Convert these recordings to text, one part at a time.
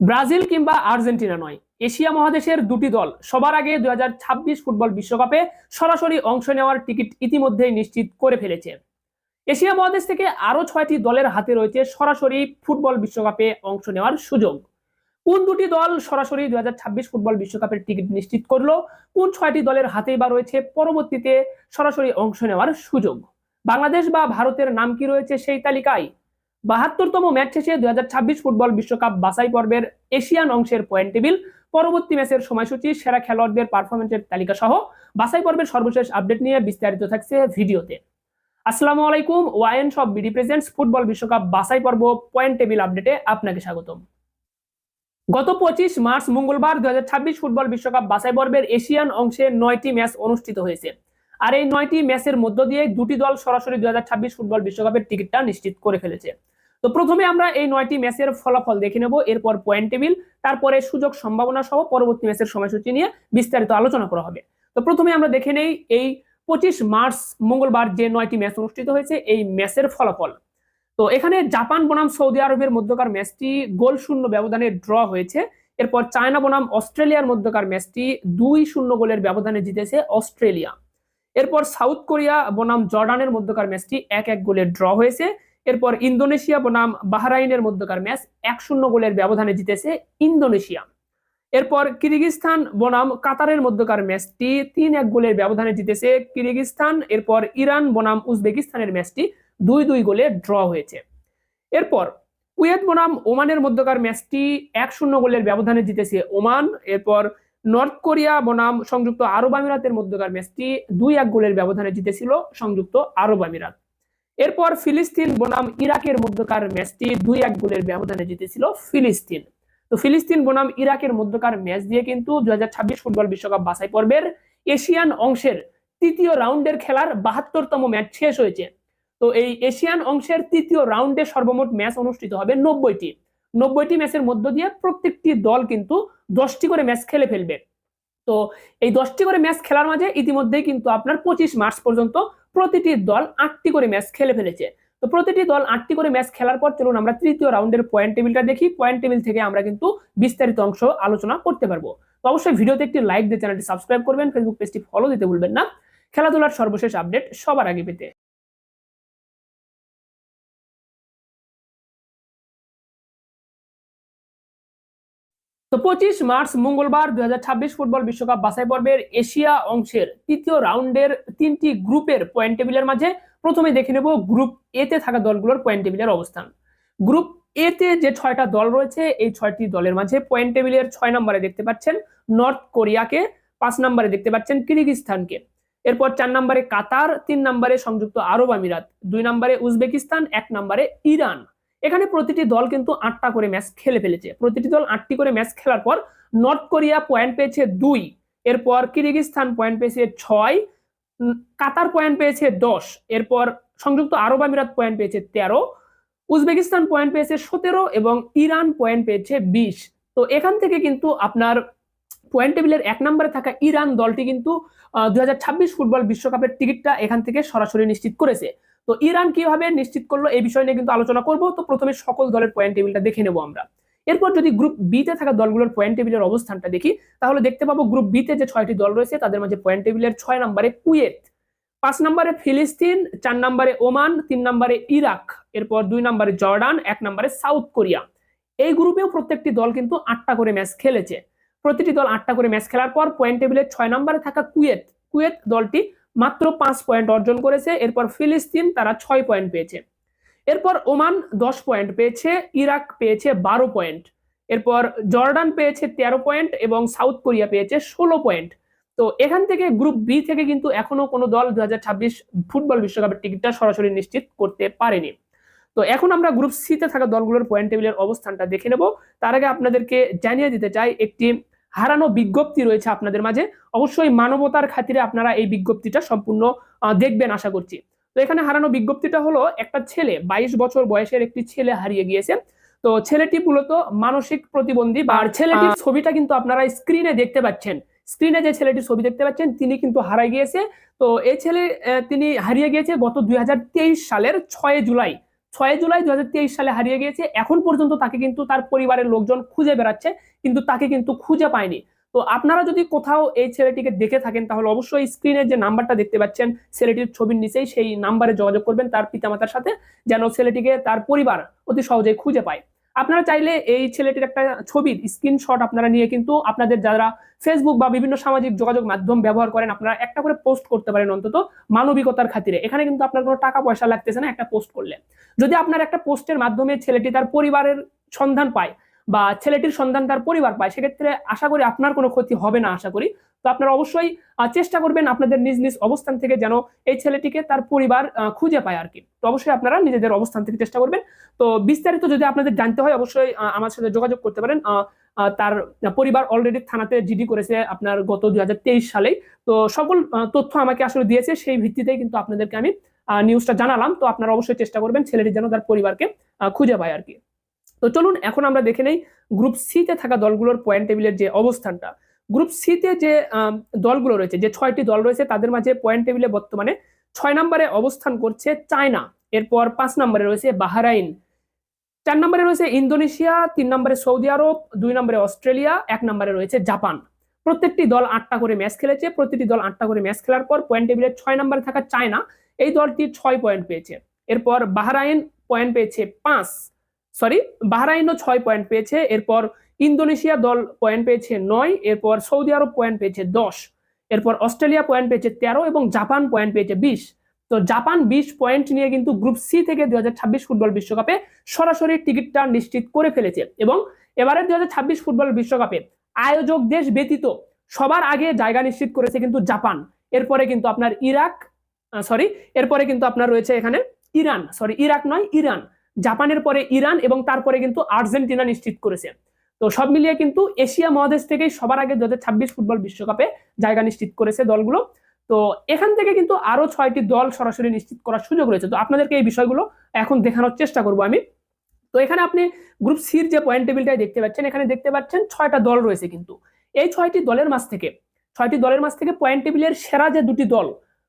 Brazil কিংবা Argentina নয়। Asia মহাদেশের দুটি দল সবার আগে দুই ফুটবল বিশ্বকাপে সরাসরি অংশ নেওয়ার টিকিট ইতিমধ্যেই নিশ্চিত করে ফেলেছে। এশিয়া মহাদেশ থেকে আরও ছয়টি দলের হাতে রয়েছে সরাসরি ফুটবল বিশ্বকাপে অংশ নেওয়ার সুযোগ। কোন দুটি দল সরাসরি দুই হাজার ছাব্বিশ ফুটবল বিশ্বকাপের টিকিট নিশ্চিত করল? কোন ছয়টি দলের হাতেই বা রয়েছে? পরবর্তীতে সরাসরি অংশ নেওয়ার সুযোগ। বাংলাদেশ বা ভারতের নাম কি রয়েছে সেই তালিকায়? বাহাত্তরতম ম্যাচ শেষে দুই ফুটবল বিশ্বকাপ বাছাই পর্বের এশিয়ান অংশের পয়েন্ট টেবিল, পরবর্তী ম্যাচের সময়সূচি, সেরা খেলোয়াড়দের পারফরমেন্সের তালিকা সহ বাছাই পর্বের সর্বশেষ আপডেট নিয়ে বিস্তারিত থাকছে ভিডিওতে। আসসালামু আলাইকুম ওয়াইএন সব বিডি প্রেজেন্টস ফুটবল বিশ্বকাপ বাছাই পর্ব পয়েন্ট টেবিল আপডেটে আপনাকে স্বাগতম। গত পঁচিশ মার্চ মঙ্গলবার দুই হাজার ছাব্বিশ ফুটবল বিশ্বকাপ বাছাই পর্বের এশিয়ান অংশে নয়টি ম্যাচ অনুষ্ঠিত হয়েছে। আর এই নয়টি ম্যাচের মধ্য দিয়ে দুটি দল সরাসরি দুই হাজার ছাব্বিশ ফুটবল বিশ্বকাপের টিকিটটা নিশ্চিত করে ফেলেছে। তো প্রথমে আমরা এই নয়টি ম্যাচের ফলাফল দেখে নেব, এরপর পয়েন্ট টেবিল, তারপরে সুযোগ সম্ভাবনা সহ পরবর্তী ম্যাচের সময়সূচি নিয়ে বিস্তারিত আলোচনা করা হবে। তো প্রথমে আমরা দেখে নেই এই পঁচিশ মার্চ, মঙ্গলবার যে নয়টি ম্যাচ অনুষ্ঠিত হয়েছে, এই ম্যাচের ফলাফল। তো এখানে জাপান বনাম সৌদি আরবের মধ্যকার ম্যাচটি গোল শূন্য ব্যবধানে ড্র হয়েছে। এরপর চায়না বনাম অস্ট্রেলিয়ার মধ্যকার ম্যাচটি দুই শূন্য গোলের ব্যবধানে জিতেছে অস্ট্রেলিয়া। এরপর সাউথ কোরিয়া বনাম জর্ডানের মধ্যকার ম্যাচটি এক এক গোলে ড্র হয়েছে। এরপর ইন্দোনেশিয়া বনাম বাহরাইনের মধ্যকার ম্যাচ এক শূন্য গোলের ব্যবধানে জিতেছে ইন্দোনেশিয়া। এরপর কিরগিস্তান বনাম কাতারের মধ্যকার ম্যাচটি তিন এক গোলের ব্যবধানে জিতেছে কিরগিস্তান এরপর ইরান বনাম উজবেকিস্তানের ম্যাচটি দুই দুই গোলে ড্র হয়েছে। এরপর কুয়েত বনাম ওমানের মধ্যকার ম্যাচটি এক শূন্য গোলের ব্যবধানে জিতেছে ওমান। এরপর নর্থ কোরিয়া বনাম সংযুক্ত আরব আমিরাতের মধ্যকার ম্যাচটি দুই এক গোলের ব্যবধানে জিতেছিল সংযুক্ত আরব আমিরাত। এরপর ফিলিস্তিন বনাম ইরাকের মধ্যকার ম্যাচটি দুই এক গোলের ব্যবধানে জিতেছিল ফিলিস্তিন। তো ফিলিস্তিন বনাম ইরাকের মধ্যকার ম্যাচ দিয়ে কিন্তু দুই হাজার ছাব্বিশ ফুটবল বিশ্বকাপ বাছাই পর্বের এশিয়ান অংশের তৃতীয় রাউন্ডের খেলার বাহাত্তরতম ম্যাচ শেষ হয়েছে। তো এই এশিয়ান অংশের তৃতীয় রাউন্ডে সর্বমোট ম্যাচ অনুষ্ঠিত হবে নব্বইটি। নব্বইটি ম্যাচের মধ্য দিয়ে প্রত্যেকটি দল কিন্তু দশটি করে ম্যাচ খেলে ফেলবে। তো এই দশটি করে ম্যাচ খেলার মাঝে ইতিমধ্যেই কিন্তু আপনার পঁচিশ মার্চ পর্যন্ত প্রতিটি দল আটটি করে ম্যাচ খেলে ফেলেছে। তো প্রতিটি দল আটটি করে ম্যাচ খেলার পর চলুন আমরা তৃতীয় রাউন্ডের পয়েন্ট টেবিলটা দেখি। পয়েন্ট টেবিল থেকে আমরা কিন্তু বিস্তারিত অংশ আলোচনা করতে পারব। তো অবশ্যই ভিডিওতে একটি লাইক দিয়ে চ্যানেলটি সাবস্ক্রাইব করবেন ফেসবুক পেজটি ফলো দিতে ভুলবেন না। খেলাধুলার সর্বশেষ আপডেট সবার আগে পেতে। তো পঁচিশ মার্চ মঙ্গলবার দুই ফুটবল বিশ্বকাপ বাছাই পর্বের এশিয়া অংশের তৃতীয় রাউন্ডের তিনটি গ্রুপের পয়েন্ট টেবিলের মাঝে প্রথমে দেখে নেব গ্রুপ এ তে থাকা দলগুলোর পয়েন্ট টেবিলের অবস্থান। গ্রুপ এ তে যে ছয়টা দল রয়েছে, এই ছয়টি দলের মাঝে পয়েন্ট টেবিলের ছয় নম্বরে দেখতে পাচ্ছেন নর্থ কোরিয়াকে, পাঁচ নম্বরে দেখতে পাচ্ছেন কিরগিস্তানকে এরপর চার নম্বরে কাতার, তিন নম্বরে সংযুক্ত আরব আমিরাত, দুই নম্বরে উজবেকিস্তান, এক নম্বরে ইরান। এখানে প্রতিটি দল কিন্তু আটটা করে ম্যাচ খেলে ফেলেছে। প্রতিটি দল আটটি করে ম্যাচ খেলার পর নর্থ কোরিয়া পয়েন্ট পেয়েছে দুই, এরপর কিরগিস্তান পয়েন্ট পেয়েছে ছয় কাতার পয়েন্ট পেয়েছে দশ, এরপর সংযুক্ত আরব আমিরাত পয়েন্ট পেয়েছে তেরো, উজবেকিস্তান পয়েন্ট পেয়েছে সতেরো এবং ইরান পয়েন্ট পেয়েছে বিশ। তো এখান থেকে কিন্তু আপনার পয়েন্ট টেবিলের এক নম্বরে থাকা ইরান দলটি কিন্তু দু হাজার ছাব্বিশ ফুটবল বিশ্বকাপের টিকিটটা এখান থেকে সরাসরি নিশ্চিত করেছে। তো ইরান কীভাবে নিশ্চিত করল এই বিষয় নিয়ে কিন্তু আলোচনা করব। তো প্রথমে সকল দলের পয়েন্ট টেবিলটা দেখে নেব আমরা। এরপর যদি গ্রুপ বিতে থাকা দলগুলোর পয়েন্ট টেবিলের অবস্থানটা দেখি, তাহলে দেখতে পাবো গ্রুপ বিতে যে ছয়টি দল রয়েছে, তাদের মাঝে পয়েন্ট টেবিলের ছয় নম্বরে কুয়েত, পাঁচ নম্বরে ফিলিস্তিন, চার নম্বরে ওমান, তিন নম্বরে ইরাক, এরপর দুই নম্বরে জর্ডান, এক নম্বরে সাউথ কোরিয়া। এই গ্রুপেও প্রত্যেকটি দল কিন্তু আটটা করে ম্যাচ খেলেছে। প্রতিটি দল আটটা করে ম্যাচ খেলার পর পয়েন্ট টেবিলের ছয় নম্বরে থাকা কুয়েত কুয়েত দলটি মাত্র পাঁচ পয়েন্ট অর্জন করেছে, এরপর ফিলিস্তিন তারা ছয় পয়েন্ট পেয়েছে। এরপর ওমান দশ পয়েন্ট পেয়েছে, ইরাক পেয়েছে বারো পয়েন্ট এরপর জর্ডান পেয়েছে তেরো পয়েন্ট এবং সাউথ কোরিয়া পেয়েছে ষোলো পয়েন্ট তো এখান থেকে গ্রুপ বি থেকে কিন্তু এখনও কোনো দল দু হাজার ছাব্বিশ ফুটবল বিশ্বকাপের টিকিটটা সরাসরি নিশ্চিত করতে পারেনি। তো এখন আমরা গ্রুপ সিতে থাকা দলগুলোর পয়েন্ট টেবিলের অবস্থানটা দেখে নেব। তার আগে আপনাদেরকে জানিয়ে দিতে চাই একটি হারানো বিজ্ঞপ্তি রয়েছে আপনাদের মাঝে। অবশ্যই মানবতার খাতিরে আপনারা এই বিজ্ঞপ্তিটা সম্পূর্ণ দেখবেন আশা করছি। তো এখানে হারানো বিজ্ঞপ্তিটা হলো একটা ছেলে বাইশ বছর বয়সের একটি ছেলে হারিয়ে গিয়েছে। তো ছেলেটি মূলত মানসিক প্রতিবন্ধী বা ছেলেটির ছবিটা কিন্তু আপনারা স্ক্রিনে দেখতে পাচ্ছেন। স্ক্রিনে যে ছেলেটির ছবি দেখতে পাচ্ছেন তিনি কিন্তু হারাই গিয়েছে। তো এই ছেলে তিনি হারিয়ে গিয়েছে গত দুই হাজার তেইশ সালের ছয় জুলাই। ছয় জুলাই দুই হাজার তেইশ সালে হারিয়ে গিয়েছে। এখন পর্যন্ত তাকে কিন্তু তার পরিবারের লোকজন খুঁজে বেড়াচ্ছে, কিন্তু তাকে কিন্তু খুঁজে পায়নি। তো আপনারা যদি কোথাও এই ছেলেটিকে দেখে থাকেন, তাহলে অবশ্যই স্ক্রিনের যে নাম্বারটা দেখতে পাচ্ছেন, ছেলেটির ছবির নিচেই সেই নাম্বারে যোগাযোগ করবেন তার পিতামাতার সাথে, যেন ছেলেটিকে তার পরিবার অতি সহজেই খুঁজে পায়। আপনারা চাইলে এই ছেলেটির একটা ছবির স্ক্রিনশট আপনারা নিয়ে কিন্তু আপনাদের যারা ফেসবুক বা বিভিন্ন সামাজিক যোগাযোগ মাধ্যম ব্যবহার করেন, আপনারা একটা করে পোস্ট করতে পারেন অন্তত মানবিকতার খাতিরে। এখানে কিন্তু আপনার কোনো টাকা পয়সা লাগতেছে না, একটা পোস্ট করলে। যদি আপনার একটা পোস্টের মাধ্যমে ছেলেটি তার পরিবারের সন্ধান পায় বা ছেলেটির সন্ধান তার পরিবার পায়, সেক্ষেত্রে আশা করি আপনার কোনো ক্ষতি হবে না, আশা করি। তো আপনারা অবশ্যই চেষ্টা করবেন আপনাদের নিজ নিজ অবস্থান থেকে যেন এই ছেলেটিকে তার পরিবার খুঁজে পায় আর কি তো অবশ্যই আপনারা নিজেদের অবস্থান থেকে চেষ্টা করবেন। তো বিস্তারিত যদি আপনাদের জানতে হয়, অবশ্যই আমার সাথে যোগাযোগ করতে পারেন। তার পরিবার অলরেডি থানাতে জিডি করেছে আপনার গত দুই হাজার তেইশ সালেই। তো সকল তথ্য আমাকে আসলে দিয়েছে, সেই ভিত্তিতেই কিন্তু আপনাদেরকে আমি নিউজটা জানালাম। তো আপনারা অবশ্যই চেষ্টা করবেন ছেলেটি যেন তার পরিবারকে খুঁজে পায় আর কি তো চলুন, এখন আমরা দেখে নেই গ্রুপ সিতে থাকা দলগুলোর পয়েন্ট টেবিলের যে অবস্থানটা। গ্রুপ সিতে যে দলগুলো রয়েছে, যে ছয়টি দল রয়েছে, তাদের মাঝে পয়েন্ট টেবিলে বর্তমানে ছয় নম্বরে অবস্থান করছে চায়না। এরপর পাঁচ নম্বরে রয়েছে বাহারাইন। চার নম্বরে রয়েছে ইন্দোনেশিয়া, তিন নম্বরে সৌদি আরব, দুই নম্বরে অস্ট্রেলিয়া, এক নম্বরে রয়েছে জাপান। প্রত্যেকটি দল আটটা করে ম্যাচ খেলেছে। প্রতিটি দল আটটা করে ম্যাচ খেলার পর পয়েন্ট টেবিলে ছয় নম্বরে থাকা চায়না, এই দলটি ছয় পয়েন্ট পেয়েছে। এরপর বাহরাইন পয়েন্ট পেয়েছে পাঁচ। সরি বাহরাইনও ছয় পয়েন্ট পেয়েছে। এরপর ইন্দোনেশিয়া দল পয়েন্ট পেয়েছে নয়, এরপর সৌদি আরব পয়েন্ট পেয়েছে দশ, এরপর অস্ট্রেলিয়া পয়েন্ট পেয়েছে তেরো এবং জাপান পয়েন্ট পেয়েছে বিশ। তো জাপান বিশ পয়েন্ট নিয়ে কিন্তু গ্রুপ সি থেকে দু হাজার ছাব্বিশ ফুটবল বিশ্বকাপে সরাসরি টিকিটটা নিশ্চিত করে ফেলেছে এবং এবারে দু হাজার ছাব্বিশ ফুটবল বিশ্বকাপে আয়োজক দেশ ব্যতীত সবার আগে জায়গা নিশ্চিত করেছে কিন্তু জাপান। এরপরে কিন্তু আপনার ইরাক সরি এরপরে কিন্তু আপনার রয়েছে এখানে ইরান সরি ইরাক নয়, ইরান। জাপানের পরে ইরান এবং তারপরে কিন্তু আর্জেন্টিনা নিশ্চিত করেছে। তো সব মিলিয়ে কিন্তু এশিয়া মহাদেশ থেকেই সবার আগে দু ফুটবল বিশ্বকাপে জায়গা নিশ্চিত করেছে দলগুলো। তো এখান থেকে কিন্তু আরও ছয়টি দল সরাসরি নিশ্চিত করার সুযোগ রয়েছে। তো আপনাদেরকে এই বিষয়গুলো এখন দেখানোর চেষ্টা করব আমি। তো এখানে আপনি গ্রুপ সির যে পয়েন্ট টেবিলটাই দেখতে পাচ্ছেন, এখানে দেখতে পাচ্ছেন ছয়টা দল রয়েছে কিন্তু। এই ছয়টি দলের মাঝ থেকে, ছয়টি দলের মাঝ থেকে পয়েন্ট টেবিলের সেরা যে দুটি দল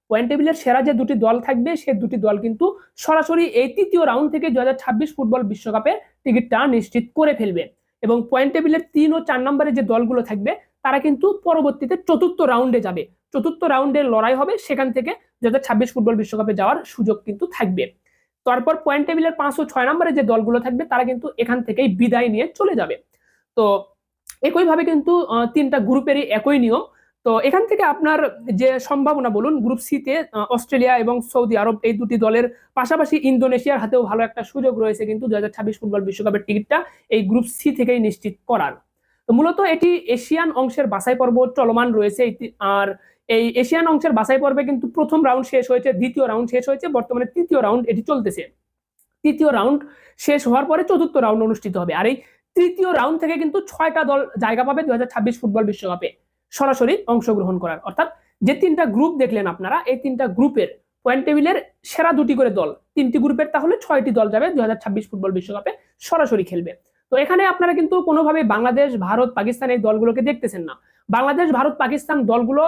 পয়েন্ট টেবিলের সেরা যে দুটি দল থাকবে, সে দুটি দল কিন্তু সরাসরি এই তৃতীয় রাউন্ড থেকে দু হাজার ছাব্বিশ ফুটবল বিশ্বকাপে টিকিটটা নিশ্চিত করে ফেলবে। এবং পয়েন্ট টেবিলের তিন ও চার নম্বরে যে দলগুলো থাকবে, তারা কিন্তু পরবর্তীতে চতুর্থ রাউন্ডে যাবে। চতুর্থ রাউন্ডে লড়াই হবে সেখান থেকে দু ফুটবল বিশ্বকাপে যাওয়ার সুযোগ কিন্তু থাকবে। তারপর পয়েন্ট টেবিলের পাঁচ ও ছয় নম্বরে যে দলগুলো থাকবে, তারা কিন্তু এখান থেকেই বিদায় নিয়ে চলে যাবে। তো একইভাবে কিন্তু তিনটা গ্রুপেরই একই নিয়ম। তো এখান থেকে আপনার যে সম্ভাবনা বলুন গ্রুপ সিতে অস্ট্রেলিয়া এবং সৌদি আরব এই দুটি দলের পাশাপাশি ইন্দোনেশিয়ার হাতেও ভালো একটা সুযোগ রয়েছে কিন্তু দুই হাজার ছাব্বিশ ফুটবল বিশ্বকাপের টিকিটটা এই গ্রুপ সি থেকেই নিশ্চিত করার। তো মূলত এটি এশিয়ান অংশের বাছাই পর্ব চলমান রয়েছে আর এই এশিয়ান অংশের বাছাই পর্বে কিন্তু প্রথম রাউন্ড শেষ হয়েছে, দ্বিতীয় রাউন্ড শেষ হয়েছে, বর্তমানে তৃতীয় রাউন্ড এটি চলতেছে। তৃতীয় রাউন্ড শেষ হওয়ার পরে চতুর্থ রাউন্ড অনুষ্ঠিত হবে, আর এই তৃতীয় রাউন্ড থেকে কিন্তু ছয়টা দল জায়গা পাবে দুই হাজার ছাব্বিশ ফুটবল বিশ্বকাপে। সরাসরি অংশগ্রহণ করার। অর্থাৎ যে তিনটা গ্রুপ দেখলেন আপনারা, এই তিনটা গ্রুপের পয়েন্ট টেবিলের সেরা দুটি করে দল, তিনটি গ্রুপের তাহলে ছয়টি দল যাবে দুই হাজার ছাব্বিশ ফুটবল বিশ্বকাপে সরাসরি খেলবে। তো এখানে আপনারা কিন্তু কোনোভাবে বাংলাদেশ, ভারত, পাকিস্তান এই দলগুলোকে দেখতেছেন না। বাংলাদেশ, ভারত, পাকিস্তান দলগুলো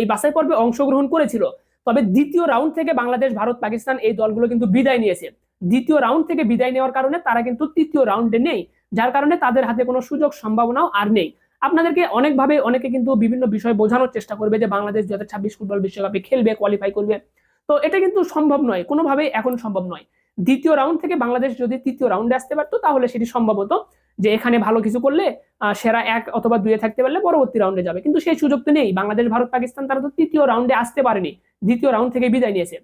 এই বাছাই পর্বে অংশগ্রহণ করেছিল। তবে দ্বিতীয় রাউন্ড থেকে বাংলাদেশ, ভারত, পাকিস্তান এই দলগুলো কিন্তু বিদায় নিয়েছে। দ্বিতীয় রাউন্ড থেকে বিদায় নেওয়ার কারণে তারা কিন্তু তৃতীয় রাউন্ডে নেই। যার কারণে তাদের হাতে কোনো সুযোগ, সম্ভাবনাও আর নেই। আপনাদেরকে অনেকভাবে অনেকে কিন্তু বিভিন্ন বিষয় বোঝানোর চেষ্টা করবে যে বাংলাদেশ দু ফুটবল বিশ্বকাপে খেলবে কোয়ালিফাই করবে। তো এটা কিন্তু সম্ভব নয়, কোনোভাবেই এখন সম্ভব নয়। দ্বিতীয় রাউন্ড থেকে বাংলাদেশ যদি তৃতীয় রাউন্ডে আসতে পারতো, তাহলে সেটি সম্ভব হতো যে এখানে ভালো কিছু করলে সেরা এক অথবা দুয়ে থাকতে পারলে পরবর্তী রাউন্ডে যাবে। কিন্তু সেই সুযোগ তো নেই, বাংলাদেশ, ভারত, পাকিস্তান তারা তো তৃতীয় রাউন্ডে আসতে পারেনি, দ্বিতীয় রাউন্ড থেকে বিদায় নিয়েছে।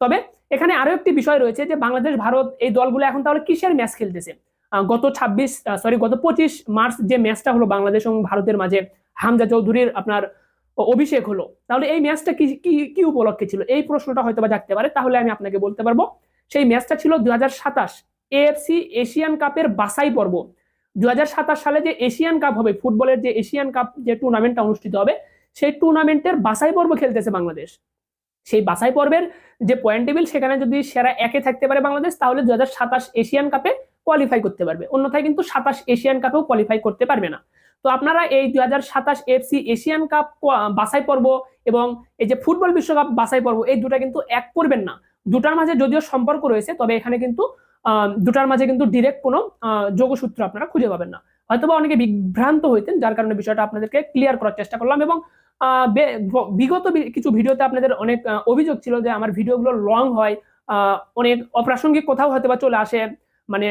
তবে এখানে আরও একটি বিষয় রয়েছে যে বাংলাদেশ, ভারত এই দলগুলো এখন তাহলে কিসের ম্যাচ খেলতেছে? গত ছাব্বিশ সরি গত পঁচিশ মার্চ যে ম্যাচটা হলো বাংলাদেশ এবং ভারতের মাঝে হামজা চৌধুরীর আপনার অভিষেক হলো, তাহলে এই ম্যাচটা কি কি উপলক্ষে ছিল? এই প্রশ্নটা হয়তো বা জাগতে পারে, তাহলে আমি আপনাকে বলতে পারব, সেই ম্যাচটা ছিল দু হাজার সাতাশ এএফসি এশিয়ান কাপের বাছাই পর্ব। দুহাজার সাতাশ সালে যে এশিয়ান কাপ হবে, ফুটবলের যে এশিয়ান কাপ যে টুর্নামেন্টটা অনুষ্ঠিত হবে, সেই টুর্নামেন্টের বাছাই পর্ব খেলতেছে বাংলাদেশ। সেই বাছাই পর্বের যে পয়েন্ট টেবিল সেখানে যদি সেরা একে থাকতে পারে বাংলাদেশ, তাহলে দু হাজার সাতাশ এশিয়ান কাপে কোয়ালিফাই করতে পারবে। অন্যথায় কিন্তু সাতাশ এশিয়ান কাপেও কোয়ালিফাই করতে পারবে না। তো আপনারা এই দুই হাজার সাতাশ এফসি এশিয়ান কাপ বাছাই পর্ব এবং এই যে ফুটবল বিশ্বকাপ বাছাই পর্ব, এই দুটা কিন্তু এক করবেন না। দুটার মাঝে যদিও সম্পর্ক রয়েছে, তবে এখানে কিন্তু দুটার মাঝে কিন্তু ডিরেক্ট কোনো যোগসূত্র আপনারা খুঁজে পাবেন না। হয়তোবা অনেকে বিভ্রান্ত হইতেন, যার কারণে বিষয়টা আপনাদেরকে ক্লিয়ার করার চেষ্টা করলাম এবং বিগত কিছু ভিডিওতে আপনাদের অনেক অভিযোগ ছিল যে আমার ভিডিওগুলো লং হয় অনেক অপ্রাসঙ্গিক কোথাও হয়তো বা চলে আসে। মানে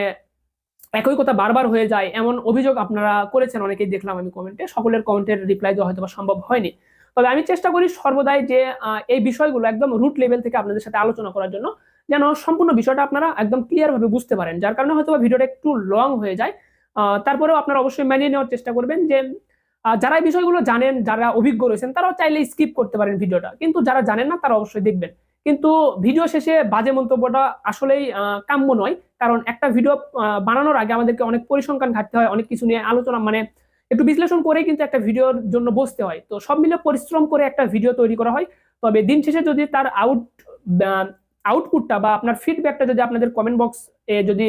একই কথা বারবার হয়ে যায়, এমন অভিযোগ আপনারা করেছেন, অনেকেই দেখলাম আমি কমেন্টে সকলের কমেন্টের রিপ্লাই দেওয়া হয়তো সম্ভব হয়নি। তবে আমি চেষ্টা করি সর্বদাই যে এই বিষয়গুলো একদম রুট লেভেল থেকে আপনাদের সাথে আলোচনা করার জন্য, যেন সম্পূর্ণ বিষয়টা আপনারা একদম ক্লিয়ার ভাবে বুঝতে পারেন। যার কারণে হয়তো ভিডিওটা একটু লং হয়ে যায়। তারপরেও আপনারা অবশ্যই মানিয়ে নেওয়ার চেষ্টা করবেন যে যারা এই বিষয়গুলো জানেন, যারা অভিজ্ঞ রয়েছেন, তারাও চাইলে স্কিপ করতে পারেন ভিডিওটা। কিন্তু যারা জানেন না, তারা অবশ্যই দেখবেন। কিন্তু ভিডিও শেষে বাজে মন্তব্যটা আসলেই কাম্য নয়। কারণ একটা ভিডিও বানানোর আগে আমাদেরকে অনেক পরিসংখ্যান ঘাটতে হয়, অনেক কিছু নিয়ে আলোচনা মানে একটু বিশ্লেষণ করেই কিন্তু একটা ভিডিওর জন্য বসতে হয়। তো সব মিলে পরিশ্রম করে একটা ভিডিও তৈরি করা হয়। তবে দিন শেষে যদি তার আউট আউটপুটটা বা আপনার ফিডব্যাকটা যদি আপনাদের কমেন্ট বক্স এ যদি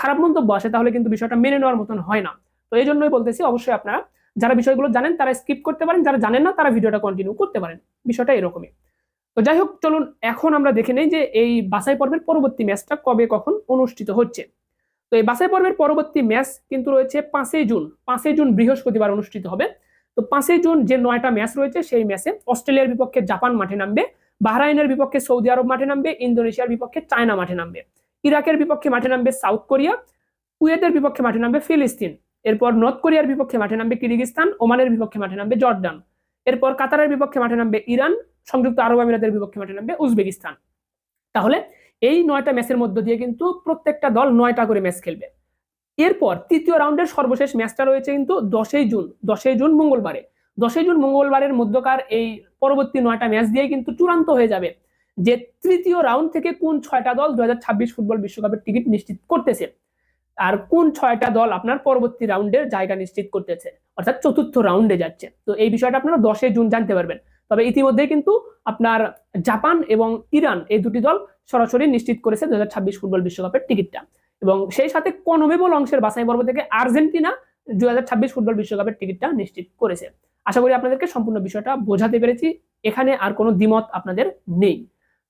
খারাপ মন্তব্য আসে, তাহলে কিন্তু বিষয়টা মেনে নেওয়ার মতন হয় না। তো এই জন্যই বলতেছি, অবশ্যই আপনারা যারা বিষয়গুলো জানেন, তারা স্কিপ করতে পারেন। যারা জানেন না, তারা ভিডিওটা কন্টিনিউ করতে পারেন। বিষয়টা এরকমই। তো যাই হোক, চলুন এখন আমরা দেখে নেই যে এই বাছাই পর্বের পরবর্তী ম্যাচটা কবে কখন অনুষ্ঠিত হচ্ছে। তো এই বাছাই পর্বের পরবর্তী ম্যাচ কিন্তু রয়েছে পাঁচই জুন পাঁচই জুন বৃহস্পতিবার অনুষ্ঠিত হবে। তো পাঁচই জুন যে নয়টা ম্যাচ রয়েছে, সেই ম্যাচে অস্ট্রেলিয়ার বিপক্ষে জাপান মাঠে নামবে, বাহরাইনের বিপক্ষে সৌদি আরব মাঠে নামবে, ইন্দোনেশিয়ার বিপক্ষে চায়না মাঠে নামবে, ইরাকের বিপক্ষে মাঠে নামবে সাউথ কোরিয়া, কুয়েতের বিপক্ষে মাঠে নামবে ফিলিস্তিন, এরপর নর্থ কোরিয়ার বিপক্ষে মাঠে নামবে কিরগিস্তান, ওমানের বিপক্ষে মাঠে নামবে জর্ডান এরপর কাতারের বিপক্ষে মাঠে নামবে ইরান সংযুক্ত আরব আমিরাতের বিপক্ষে মাঠে নামবে উজবেকিস্তান। তাহলে এই নয়টা ম্যাচের মধ্য দিয়ে কিন্তু প্রত্যেকটা দল নয়টা করে ম্যাচ খেলবে। এরপর তৃতীয় রাউন্ডের সর্বশেষ ম্যাচটা রয়েছে কিন্তু দশই জুন দশই জুন মঙ্গলবারে। দশই জুন মঙ্গলবারের মধ্যকার এই পরবর্তী নয়টা ম্যাচ দিয়ে কিন্তু চূড়ান্ত হয়ে যাবে যে তৃতীয় রাউন্ড থেকে কোন ছয়টা দল দু হাজার ছাব্বিশ ফুটবল বিশ্বকাপের টিকিট নিশ্চিত করতেছে আর কোন ছয়টা দল আপনার পরবর্তী রাউন্ডের জায়গা নিশ্চিত করতেছে, অর্থাৎ চতুর্থ রাউন্ডে যাচ্ছে। তো এই বিষয়টা আপনারা দশই জুন জানতে পারবেন। তবে ইতিমধ্যে কিন্তু আপনার জাপান এবং ইরান এই দুটি দল সরাসরি নিশ্চিত করেছে দু হাজার ছাব্বিশ ফুটবল বিশ্বকাপের টিকিটটা। এবং সেই সাথে কনমেবল অংশের বাছাই পর্ব থেকে আর্জেন্টিনা দুই হাজার ছাব্বিশ ফুটবল বিশ্বকাপের টিকিটটা নিশ্চিত করেছে। আশা করি আপনাদেরকে সম্পূর্ণ বিষয়টা বোঝাতে পেরেছি। এখানে আর কোনো দ্বিমত আপনাদের নেই।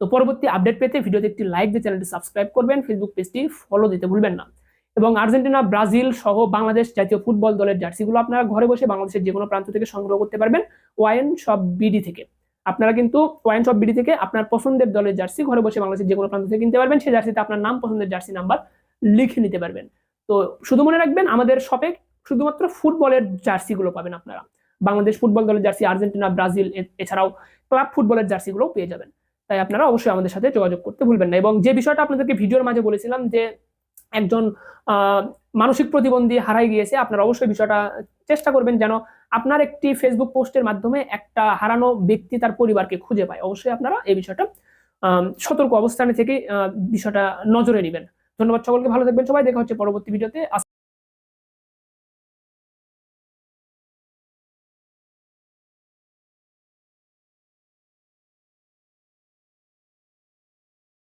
তো পরবর্তী আপডেট পেতে ভিডিওতে একটি লাইক দিয়ে চ্যানেলটি সাবস্ক্রাইব করবেন। ফেসবুক পেজটি ফলো দিতে ভুলবেন না। এবং আর্জেন্টিনা, ব্রাজিল সহ বাংলাদেশ জাতীয় ফুটবল দলের জার্সিগুলো আপনারা ঘরে বসে বাংলাদেশের যে কোনো প্রান্ত থেকে সংগ্রহ করতে পারবেন ওয়াইন সব বিডি থেকে। আপনারা কিন্তু ওয়াইন শপ বিডি থেকে আপনার পছন্দের দলের জার্সি ঘরে বসে বাংলাদেশের যে কোনো প্রান্ত থেকে কিনতে পারবেন সেই জার্সিতে আপনার নাম, পছন্দের জার্সি নাম্বার লিখে নিতে পারবেন। তো শুধু মনে রাখবেন, আমাদের শপে শুধুমাত্র ফুটবলের জার্সিগুলো পাবেন আপনারা। বাংলাদেশ ফুটবল দলের জার্সি, আর্জেন্টিনা, ব্রাজিল এছাড়াও ক্লাব ফুটবলের জার্সিগুলোও পেয়ে যাবেন। তাই আপনারা অবশ্যই আমাদের সাথে যোগাযোগ করতে ভুলবেন না। এবং যে বিষয়টা আপনাদেরকে ভিডিওর মাঝে বলেছিলাম যে একজন মানসিক প্রতিবন্ধী হারাই গিয়েছে, আপনারা অবশ্যই বিষয়টা চেষ্টা করবেন যেন আপনার একটি ফেসবুক পোস্টের মাধ্যমে একটা হারানো ব্যক্তি তার পরিবারকে খুঁজে পায়। অবশ্যই আপনারা এই বিষয়টা সতর্ক অবস্থানে থেকে বিষয়টা নজরে নেবেন। ধন্যবাদ সকলকে, ভালো থাকবেন সবাই, দেখা হচ্ছে পরবর্তী ভিডিওতে।